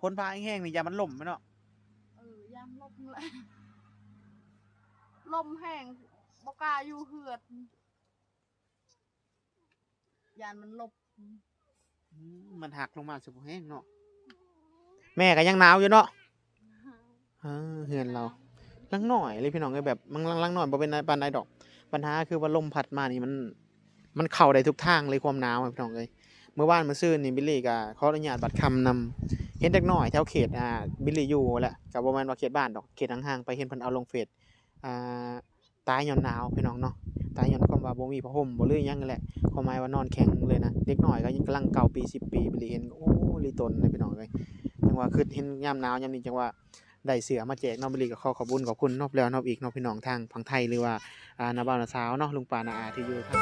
พ้นฟ้าแห้งๆนี่อย่ามันล่มไหมเนาะเออยามลมแหละลมแห้งบ่กล้าอยู่เหือดยานมันลบอืมมันหักลงมาสิบ่แห้งเนาะแม่ก็ยังหนาวอยู่เนาะเออเฮือนเราลังหน่อยเลยพี่น้องเอ้ยแบบมันลังๆหน่อยบ่เป็นปานใดดอก ปัญหาคือว่าลมพัดมานี่มัน มันเข้าได้ทุกทางเลยความหนาวอะพี่น้องเอ้ยเมื่อวานมื้อซื่นนี่บิลลี่ก็ขออนุญาตบัดคำนำ เห็นเด็กน้อยแถวเขตอ่าบิลลี่อยู่แหละก็บ่แม่นว่าเขตบ้านดอกเขตห่างๆไปเห็นเพิ่นเอาลงเฟซอ่าตายย้อนหนาวพี่น้องเนาะตายย้อนความว่าบ่มีผ้าห่มบ่หรือหยังนั่แหละความหมายว่านอนแข็งเลยนะเด็กน้อยก็ยังกำลังเก่าปี10ปีบิลลี่เห็นโอ้ลีตนเลยพี่น้องเอ้ยจังว่าคือเห็นยามหนาวยามนี้จังว่าได้เสือมาแจกน้องบิลลี่ก็ขอขอบคุณขอบคุณนอบแล้วนอบอีกนอบพี่น้องทางฝั่งไทยหรือว่าอ่านาบ่าวนาสาวเนาะลุงป่านาอาที่อยู่ทาง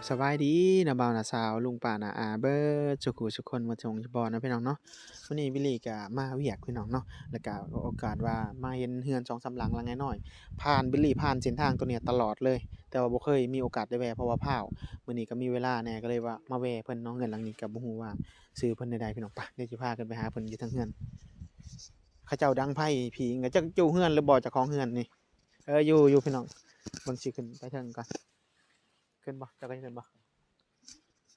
บสบายดีนาบ่าวนาสาว ลุงป่านาอาเบิร์ดสุขุสุกคนมาจงบอลนะพี่น้องเนาะวันนี้วิลลี่ก็มาเวียกพี่น้องเนาะแล้วก็โอกาสว่ามาเห็นเฮือนสองสามหลังหลังน้อย ผ่านบิลลี่ผ่านเส้นทางตัวเนี้ยตลอดเลย แต่ว่าบ่เคยมีโอกาสได้แวะเพราะว่าพาวมื้อนี้ก็มีเวลาแน่ก็เลยว่ามาแวะเพิ่นน้องเงินหลังนี้ก็บ่ฮู้ว่าซื้อเพิ่นได้ใดพี่น้องปะเดี๋ยวสิพากันไปหาเพิ่นอยู่ทางเฮือนเขาเจ้าดังไผผีก็จักอยู่เฮือนหรือบ่เจ้าของเฮือนนี่เอออยู่อยู่พี่น้องเบิ่งสิขึ้นไปเทิงก่อน ขึ้นบ่เจ้าก็ขึ้นบ่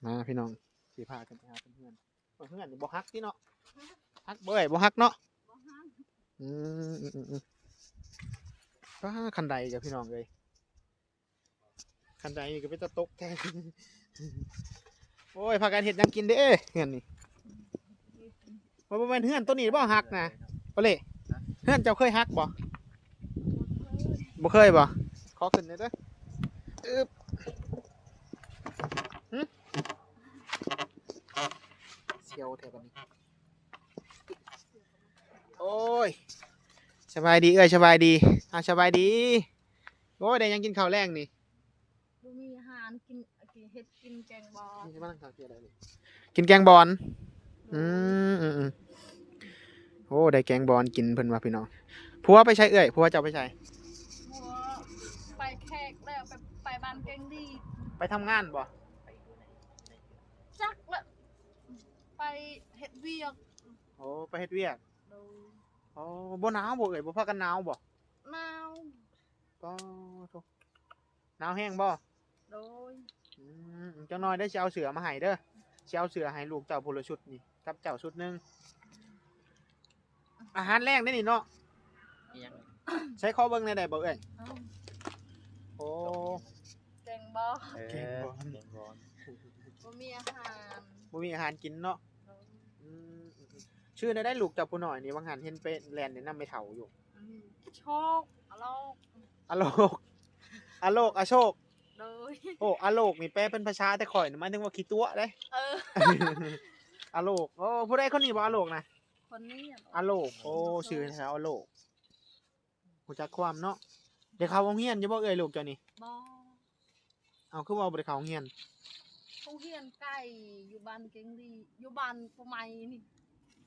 มาพี่น้องสิพากันไปหาเพิ่นเฮือนเพิ่นเฮือนนี่บ่ฮักติเนาะฮักบ่เอ้ยบ่ฮักเนาะบ่ห้ามอืมอืมอืมอืมป้าคันใดจ้ะพี่น้องเอ้ยคันใดนี่ก็เป็นตะตกแท้โอ้ยพากันเห็ดหยังกินเด้เฮือนนี่ว่าบ่แม่นเฮือนตัวนี้บ่ฮักนะบ่เล่เฮือนเจ้าเคยฮักบ่บ่เคยบ่ขอขึ้นหน่อยเด้ออึ๊บหึ เสียวแท้บัดนี้ โอ้ยสบายดีเอ้ยสบายดีอ่าสบายดี โอ้ยได้หยังกินข้าวแรงนี่บ่มีอาหารกินกินเฮ็ดกินแกงบอนี่มานั่งทานอะไรนี่กินแกงบอลอืมอืมอืมโอ้ได้แกงบอลกินเพิ่นว่าพี่น้องผัวไปใช้เอ่ยผัวเจ้าไปใช้หัวไปแขกแล้วไปไปบ้านแกงดี ไปทำงานบ่จักละ ไปเฮ็ดเวียกโอ้ไปเฮ็ดเวียกโดยโอ้บ่หนาวบ่เอ่ยบ่พากันหนาวบ่หนาวก็โธ่หนาวแห้งบ่โดยอืมจังน้อยได้สิเอาเสือมาให้เด้อสิเอาเสือให้ลูกเจ้าพลชุดนี่กับเจ้าชุดหนึงอาหารแรงได้นี่เนาะใช้ข้อเบิ่งในได้บ่เอ่ยเอ้าโอ้แกงบอเออเก่งบอลเก่งบอลบ่มีอาหารบ่มีอาหารกินเนาะ โดย อืมอืมอืม ชื่อได้ได้ลูกจับผู้หน่อยนี่บางหันเห็นเป็นแลนด์เนี่ยนำไม่เถ่าอยู่อืมโชคอะโลกอโลกอโลกอโชคโดยโอ้อโลกนี่แปลเป็นภาษาแต่ข่อยนี่หมายถึงว่าขี้ตัวเด้เอออโลกโอ้ผู้ใดคนนี้บ่อโลกนะคนนี้อะอโลกโอ้ชื่อแท้อโลกรู้จักความเนาะเดี๋ยวเขาโรงเรียนจะบ่เอ่ยลูกเจ้านี่บอเอาคือว่าบ่ได้เข้าโรงเรียนเขาเฮียนใกล้อยู่บ้านเกงดีอยู่บ้านปะไมนี่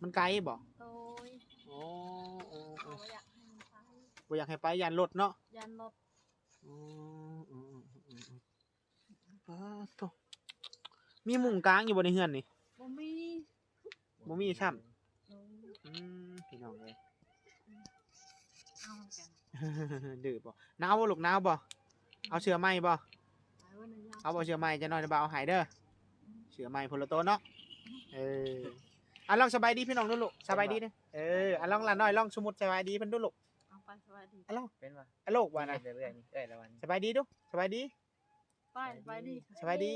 มันไกลบ่โดยโอ้โอ้เขาโอ้บ่อยากให้มันไปบ่อยากให้ไปยานรถเนาะยันรถอืมอืมอืมอืมอืมอ้าวโถ่มีมุงกลางอยู่บนในเฮือนนี่ บ่มีบ่มีซ้ำโดยอืมพี่น้องเลย เอากันดื้อบ่หนาวบ่ลูกหนาวบ่เอาเสื้อไหมบ่ไปวันนี้ยังเอาบ่เสื้อไหมจะนอนจะบ่เอาใหายเด้อเสื้อไหมพลโตนเนาะเออ อะลองสบายดีพี่น้องดูลูกสบายดีเด้อเอออะลองหลานน้อยลองสมมุติสบายดีเพิ่นดูลูกเอาไปสวัสดีอะลองเป็นปะอะโลกว่านะเรื่อยๆนี่เอ้ยละวันสบายดีดูสบายดีไปไปดีสบายดี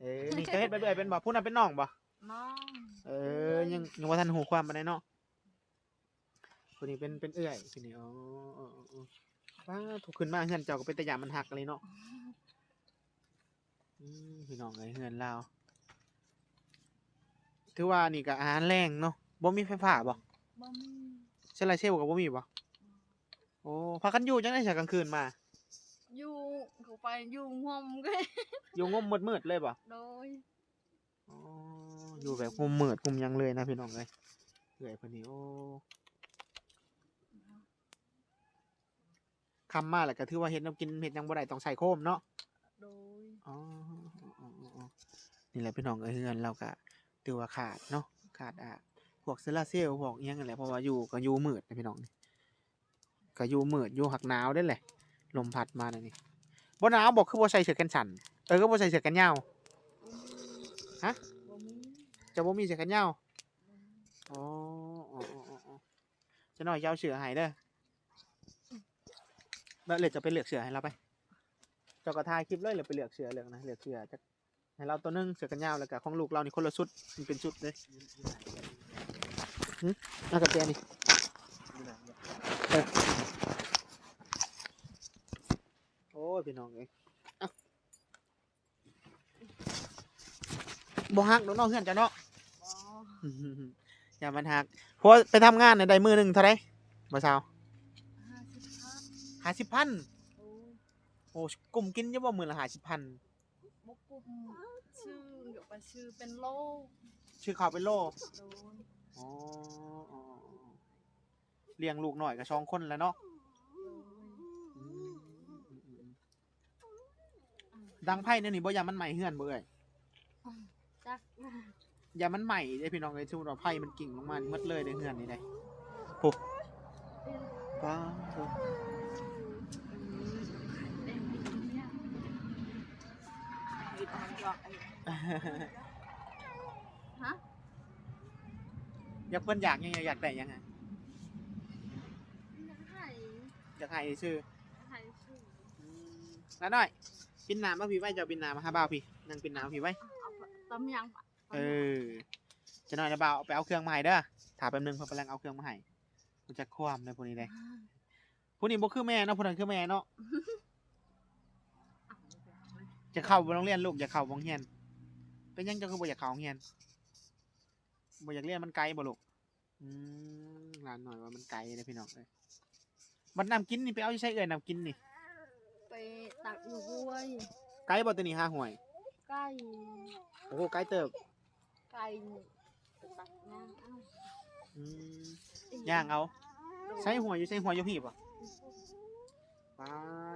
เออนี่จะเฮ็ดไปเรื่อยๆเป็นบ่ผู้นั้นเป็นน้องบ่น้องเออยังยังว่าทันหูความปานใดเนาะคนนี้เป็นเป็นเอื้อยคนนี้อ๋ออ๋ออ๋ออ๋อว้าถูกขึ้นมาเฮือนเจ้าก็เป็นตะยามมันหักเลยเนาะอืมพี่น้องเอ้ยเฮือนลาว ถือว่านี่ก็อาหารแรงเนาะบ่มีไฟฟ้าบ่บ่มีเซลลาร์เซลล์ก็บ่มีบ่โอ้พากันอยู่จังได๋ซะกลางคืนมา อยู่เขาไปอยู่งอมก็อยู่งมมืดๆเลยบ่โดยอ๋ออยู่แบบงมมืดงมหยังเลยนะพี่น้องเอ้ยเอื้อยเพิ่นนี่โอ้คำมาแล้วก็ถือว่าเฮ็ดแนวกินเฮ็ดหยังบ่ได้ต้องใส่โคมเนาะโดยอ๋ออ๋ออ๋ออ๋อนี่แหละพี่น้องเอ้ยเฮือนเราก็ ถือว่าขาดเนาะขาดอะพวกโซลาร์เซลล์พวกอิหยังนั่นแหละเพราะว่าอยู่ก็อยู่มืดนะพี่น้องก็อยู่มืดอยู่หักหนาวได้แหละ ลมพัดมาน่ะนี่บ่หนาวบอกคือบ่ใส่เสื้อกันสั่นเออก็บ่ใส่เสื้อกันยาวฮะจะบ่มีเสื้อกันยาวอ๋ออ๋ออ๋ออ๋ออ๋อจะหน่อยจะเอาเสื้อให้เด้อแล้วเลยจะไปเลือกเสื้อให้เราไปจ้าก็ถ่ายคลิปเลยเลยไปเลือกเสื้อเลือกนะเลือกเสื้อจะ ให้เราตัวหนึงเสื้อกันยาวแล้วก็ของลูกเรานี่คนละชุดมันเป็นชุดเลยน่ากับแกนี่เออโอ้ยพี่น้องเอ้ยเอ้าบ่ฮักดอกเน้องเฮือนจ้ะเนาะบ่อืมอย่ามันหักเพราะไปทำงานในใดมือหนึ่งเท่าไรบ่สาว50,000หาสิบพันโอ้ยโอ้กลุ่มกินอยังบ่มือละหาสิบพันบ่กุมชื่อเดี๋ย วไปชื่อเป็นโลชื่อเขาเป็นโลโดยอ๋ออ๋ออ๋อเลี้ยงลูกหน่อยกับช่องคนแล้วเนาะโดยอืมอืมอืมอืมดังไพ่เนี่ยนี่บ่ยามันใหม่เฮือนบ่เอ้ยจักยามันใหม่ได้พี่น้องเอ้ยชูเราไพ่มันกิ่งลงมานี่หมดเลยในเฮือนนี่ได้โหว้าวโหเอ็มเนี่ยอีกมันก็ไอ้ ฮะอยากเพิ่นอยากยังไงอยากได้ยังไงไข่อยากให้ชื่อไข่ชื่ออืมแล้วหน่อยปินน้ำมาพี่ไว้เจ้าปินน้ำมาหาบ่าวพี่นั่งปินน้ำพี่ไว้ เอาไปต้มยำปะเออจะหน่อยนะบ่าวเอาไปเอาเครื่องมาให้เด้อถามแป๊บนึงเพิ่นกำลังเอาเครื่องมาให้มันจะความในพวกนี้เลยพวกนี้บ่คือแม่เนาะพวกนั้นคือแม่เนาะ จะเข้าโรงเรียนลูกอย่าเข้าโรงเรียน เป็นหยังเจ้าคือบ่อยากเข้าโรงเรียนบ่อยากเรียนมันไกลบ่ลูกอืมหลานหน่อยว่ามันไกลเลยพี่น้องเอ้ยบัดน้ำกินนี่ไปเอาอยู่ใช้เอ่ยน้ำกินนี่ ไปตักอยู่ห้วยไกลบ่ตัวนี้ห้าห่วย ไก่โอ้โหไกลเติบไก่ไปตักย่างเอ้าอืมย่างเอา ใช้หัวอยู่ใช้หัวอยู่พี่ป่ะป้า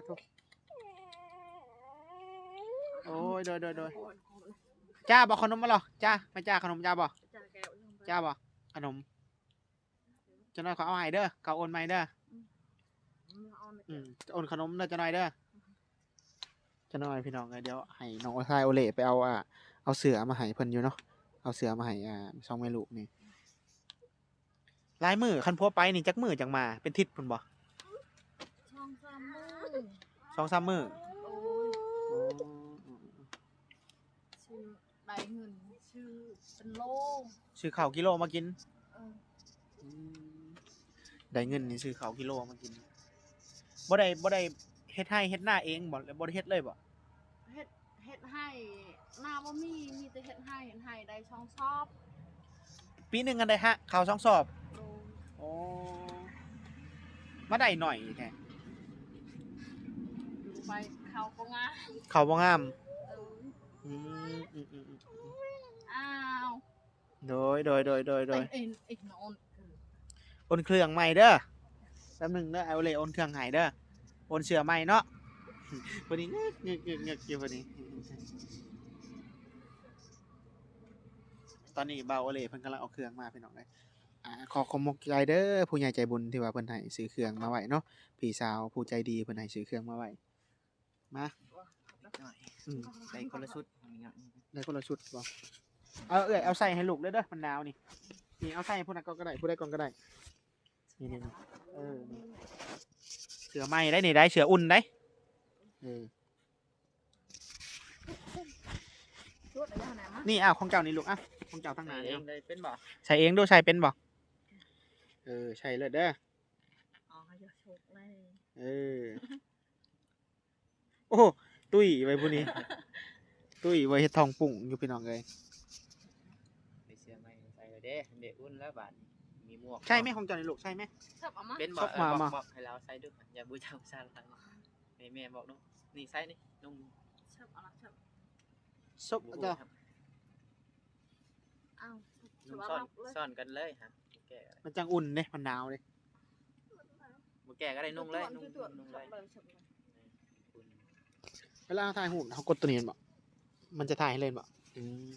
ทุกโอ้ยโดยโดยโดย จ้าบอกขนมมาหรอจ้าไม่จ้าขนมจ้าบอกจะแก้วลงไปจ้าบอกขนมจะน้อยเขาเอาให้เด้อเขาโอนมาให้เด้อเอาในอืแก้วมจะโอนขนมเด้อจะน้อยเด้อจะน้อยพี่น้องเอ้ยเดี๋ยวให้น้องโอไซโอเล่ไปเอาอะเอาเสือมาให้เพิ่นอยู่เนาะเอาเสือมาให้อ่าช่องแม่ลูกนี่ลายมือคันพัวไปนี่จักมือจังมาเป็นทิศพุ่นบ่ช่องสามมือสองสามมือโอ้ยอ๋อชื่อ ได้เงิน ชื่อเป็นโลซื้อข้าวกิโลมากินเออได้เงินนี่ซื้อข้าวกิโลมากินบ่ได้บ่ได้เฮ็ดให้เฮ็ดหน้าเองบ่บ่ได้เฮ็ดเลยบ่เฮ็ดเฮ็ดให้หน้าบ่มีมีแต่เฮ็ดให้เฮ็ดให้ได้ช่องชอบปีหนึงกันได้ฮะข้าวสองสอบโดยโอ้มาได้หน่อยแท้อยู่ไปเขาก็งานข้าวบ่งามเอออืมอืมอืมอืมอ้าวโดยโดยโดยโดยโดยเอ็นเอ็นโนโอนเครื่องใหม่เด้อแป๊บหนึงเด้อเอาเลยโอนเครื่องให้เด้อโอนเสื้อใหม่เนาะวันนี้เงึกเงึกเงึกอยู่วันนี้ ตอนนี้เบาอเล่เพิ่นกำลังเอาเครื่องมาพี่น้องเลยอ่าขอขอบคุณใจเด้อผู้ใหญ่ใจบุญที่ว่าเพิ่นให้ซื้อเครื่องมาไว้เนาะพี่สาวผู้ใจดีเพิ่นให้ซื้อเครื่องมาไว้มา หน่อยอืมใส่คนละชุด เงาได้คนละชุดบ่เอาเอ้ยเอาใส่ให้ลูกเลยเด้อมันหนาวนี่นี่เอาใส่ให้ผู้นั้นก็ได้ผู้ใดก่อนก็ได้นี่นี่นี่เออนี่เสือไหม้ได้นี่ได้เสืออุ่นได้เออชุดอะไรอย่างไหนมั้งนี่อ้าวของเจ้านี่ลูกอะของเจ้าทั้งหใส่นาเอนี่งเลยเป็นบ่ใส่เองดูใส่เป็นบ่เออใช่เลยเด้ออ๋อเขาจะชุดเลยเออโอ้โหตุ้ยไว้ผู้นี้ ตุ้ยไว้เฮ็ดทองปุ่งอยู่พี่น้องเลยใส่เสื้อใหม่ใส่เลยเด้เด็กอุ่นแล้วบาดมีหมวกใช่ไหมของเจ้านี่ลูกใช่ไหม ชอบเอามาเป็นบ่ชอบเออมาบอกมา บอกให้เราใส่ดูอย่าบูชาบูชาอะไรแม่แม่บอกนุ่นี่ใส่นี่นุ่งชอบเอาละชอบซบเจ้าอ้าวชนุ่องบซ่อนเอาเลยซ่อนกันเลยฮะแก่มันจังอุ่นเนี่ยมันหนาวเลยบ่แก่ก็ได้นุ่งเลยตรวจนุ่งตรวจนุ่งตรเลวจยเลยคุณเวลาถ่ายรูปเขากดตัวนี้เห็นบ่ มันจะถ่ายให้เล่นบ่อืม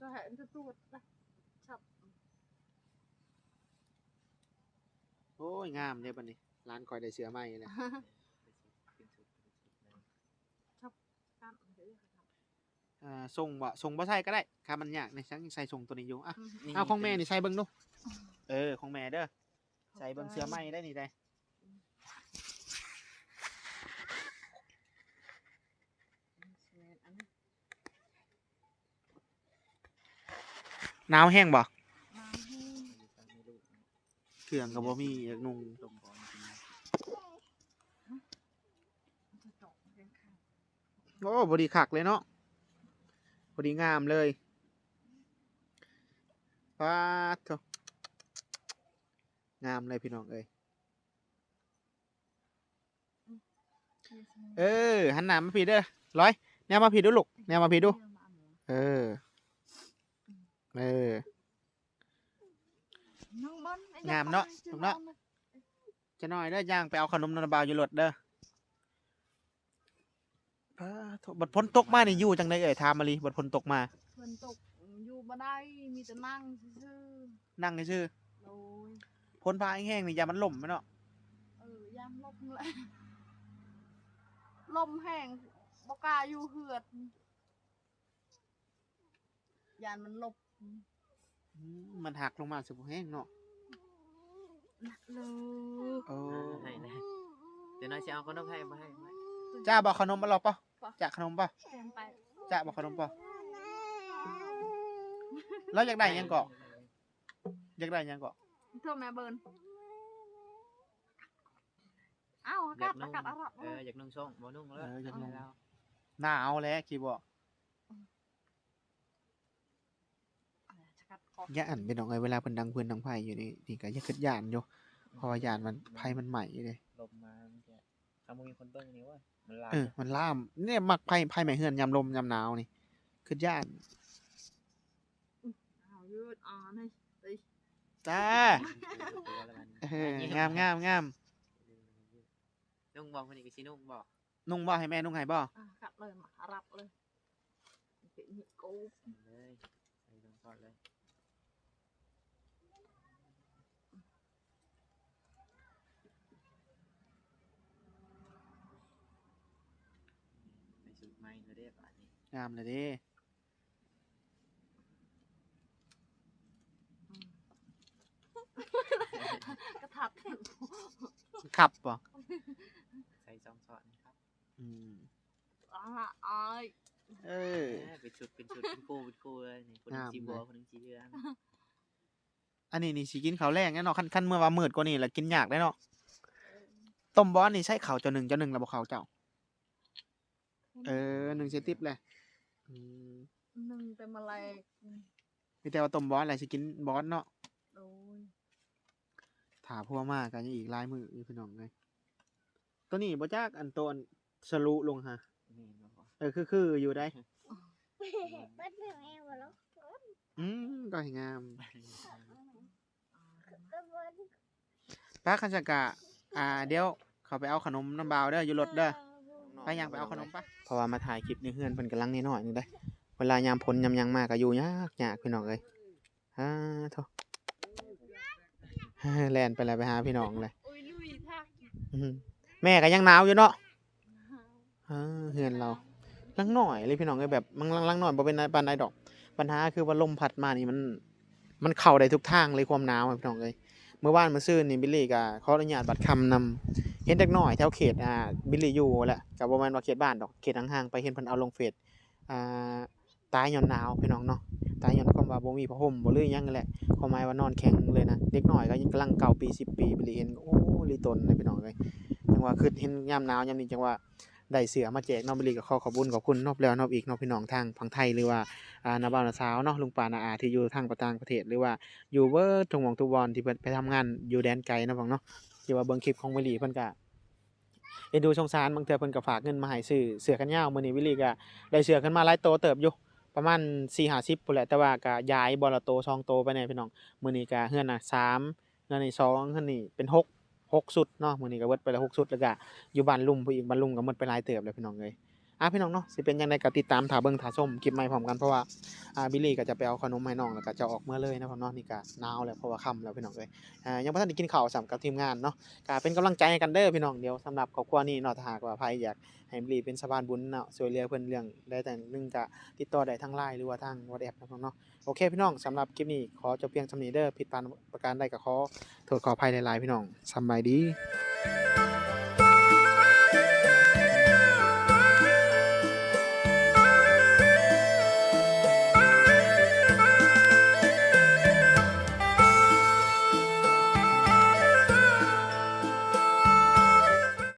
จะเห็นจะตรวจนะชับโอ้ยงามเด้บัดนี้ ร้านคอยได้เสื้อใหม่เลยกันเดี๋ยวจะทอ่าส่งบ่ส่งบ่ใส่ก็ได้ครับมันยากในฉันยังใส่ส่งตัวนี้อยู่อะำเอาของแม่นี่ใส่เบิ่งดูเออของแม่เด้อใส่เบิ่งเสื้อใหม่ได้นี่ได้ อันนี้ หนาวแห้งบ่เครื่องก็บ่มีอยากนุ่งอนกินจะเจาะเป็นข้างโอ้บอดีคักเลยเนาะบอดีงามเลยว้าดโถงามเลยพี่น้องเอ้ยเออหันหน้ามาพี่เด้อร้อยแนวมาพี่ดูลูกแนวมาพี่ดู เออ เออ น้องบอลไอ้งามเนาะชื่อเนาะบอลจะน้อยเด้อย่างไปเอาขนมนนบาวอยู่รถเด้อว้าดโถบัดพ้นตกมานี่อยู่จังไดเอ่ยทามมาลีบัดพ้นตกมาเพื่อนตกอยู่บ่ได้มีแต่นั่งซื่อนั่งซื่อๆโดยๆพ้นพาแห้งๆนี่อยามันล่มไหมเนาะ เออยามลมแหละลมแห้งบ่กล้าอยู่เหือดยานมันลบ อืมมันหักลงมาสิบ่แห้งเนาะเลยโอ้ให้นะเดี๋ยวน้อยจะเอาขนมให้มาให้มาจ้าบอกขนมมาหรอปะจ้าขนมปะแทนไปจ้าบอกขนมปะแล้วอยากได้หยังเกาะอยากได้หยังเกาะโทษแม่เบิร์นเอ้าอาอยากาศนุ่อางกาศอร่อยเอออยากนุ่งช่องบ่นุ่งแล้วเอออยากนุ่งแล้วหนาวแล้วคีบอก จะกัดค อย่าอ่านเป็นน้องไงเวลาเพิ่นดังเพิ่นดังไผ่อยู่นี่นี่ก็อย่าคิดย่านอยู่เพราะว่าย่านมันไผ่มันใหม่เลยลมมามันจะถ้ามึงมีคนเบิ่งนี่เว่ามันลามเออมันล่าม เนี่ยมักไผ่ไผ่ใหม่เฮือนยามลมยามหนาวนี่คิดย่านเอายืดอ่านี่ดิจ้าตัวแล้วมันเอองามงามงามนุ่งบอกคนนี้ก็สินุ่งบอกนุ่งบ่ให้แม่นุ่งให้บ่อะกัดเลยมารับเลยเห็นหิกูเลยใส่ลงก่อนเลยไป สุดไม้เลยเด้บาดนี้งามเลยเด้กระทัดขับบ่ใส่ซองซอนครับ อืมอ่าอ้ายเออเออเป็นชุดเป็นชุดเป็นคู่เป็นคู่เลยนี่คนหนึงงามสีบัวเลยคนหนึงสีเหลืองอันนี้นี่สิกินข้าวแรงแน่เนาะคันคันเมื่อว่ามืดกว่านี้แล้วกินยากได้เนาะต้มบอสนี่ใช้ข้าวเจ้าหนึ่งเจ้าหนึ่งแล้วบ่ข้าวเจ้า เออหนึ่งเซติปเลยอืมหนึ่งเป็นแมลงมีแต่ว่าต้มบอสอะไรสิกินบอสเนาะโดยถาพัวมากกันยังอีกหลายมืออยู่พี่น้องเลยตัวนี้บ่จักอันตัวอันสรุลงฮะนี่เนาะเออคือคืออยู่ได้ bắt được em vào lúc อืมก็ให้งาม có vốn ป้าคันจักกะ อ่า เดี๋ยวเขาไปเอาขนมน้ำบาวเด้ออยู่รถเด้อ ไปยังไปเอาขนมปะเพราะว่ามาถ่ายคลิปในเฮือนเพิ่นกำลังนิดหน่อยนึงได้อเวลายามพ้นยามยังมากก็อยู่ยากยากพี่น้องเลยอ่าโถแล่นไปแล้วไปหาพี่น้องเลยแม่ก็ยังหนาวอยู่เนาะเฮือนเราลังหน่อยเลยพี่น้องเลยแบบมันลังหน่อยบ่เป็นปานใดดอก ปัญหาคือว่าลมพัดมานี่มัน มันเข้าได้ทุกทางเลยความหนาวพี่น้องเลยเมื่อวานมื่อซื่นนี่บิลลี่ก็ขออนุญาตบัตรคำนำ เห็นเด็กน้อยแถวเขตอ่าบิลลี่ยูแหละกับประมาณว่าเขตบ้านดอกเขตห่างๆไปเห็นเพิ่นเอาลงเฟซอ่าตายย้อนหนาวพี่น้องเนาะตายย้อนความว่าบ่มีผ้าห่มบ่ลือยังนั่นแหละความหมายว่านอนแข็งเลยนะเด็กน้อยก็ยังกำลังเก่าปี10ปีบิลลี่เห็นโอ้ลีตนเลยพี่น้องเลยจังว่าคือเห็นยามหนาวยามนี้จังว่าได้เสือมาแจกนอกบิลลี่ก็ขอขอบคุญขอบคุณนอบแล้วนอบอีกนอบพี่น้องทางฝั่งไทยหรือว่าอ่านาบ่าวนาสาวเนาะลุงป้านาอาที่อยู่ทางต่างประเทศหรือว่าอยู่เบิร์ทุกหม่องทุกบอนที่ไปทำงานอยู่แดนไกลนะฟังเนาะ ที่ว่าเบิ่งคลิปของวิลลี่เพิ่นก็เอ็นดูสงสารบางเทื่อเพิ่นก็ฝากเงินมาให้ซื้อเสื้อกันยาวมื้อนี้วิลลี่ก็ได้เสื้อกันมาหลายโตเติบอยู่ประมาณ4-50พุ่นแหละแต่ว่าก็ย้ายบอละโตสองโตไปแน่พี่น้องมื้อนี้ก็เฮือนน่ะ3เงินนี่สองเงินนี่เป็นหกหกสุดเนาะมื้อนี้ก็เบิดไปแล้วหกสุดแล้วก็อยู่บ้านลุมผู้อีกบ้านลุมก็หมดไปหลายเติบแล้วพี่น้องเอ้ย อะพี่น้องเนาะสิเป็นยังไงก็ติดตามถาเบิงถ่าชมคลิปใหม่พร้อมกันเพราะว่าอ่าบิลลี่ก็จะไปเอาขนมให้น้องแล้วก็จะออกเมื่อเลยนะพ่อเนาะนี่ก็หนาวแล้วเพราะว่าค่ำแล้วพี่น้องเอ้ยอ่ายังบ่ทันได้กินข้าวสำกับทีมงานเนาะก็เป็นกำลังใจให้กันเด้อพี่น้องเดี๋ยวสำหรับครอบครัวนี้เนาะถ้าหากว่าใครอยากให้บิลลี่เป็นสะพานบุญเนาะช่วยเหลือเพิ่อนเรื่องได้แต่หนึงก็ติดต่อได้ทาง LINE หรือว่าทาง WhatsApp นะพ่อเนาะโอเคพี่น้องสำหรับคลิปนี้ขอจบเพียงเท่านี้เด้อผิดพลาดประการใดก็ขอโทษขออภัยหลายๆพี่น้องสำบายดี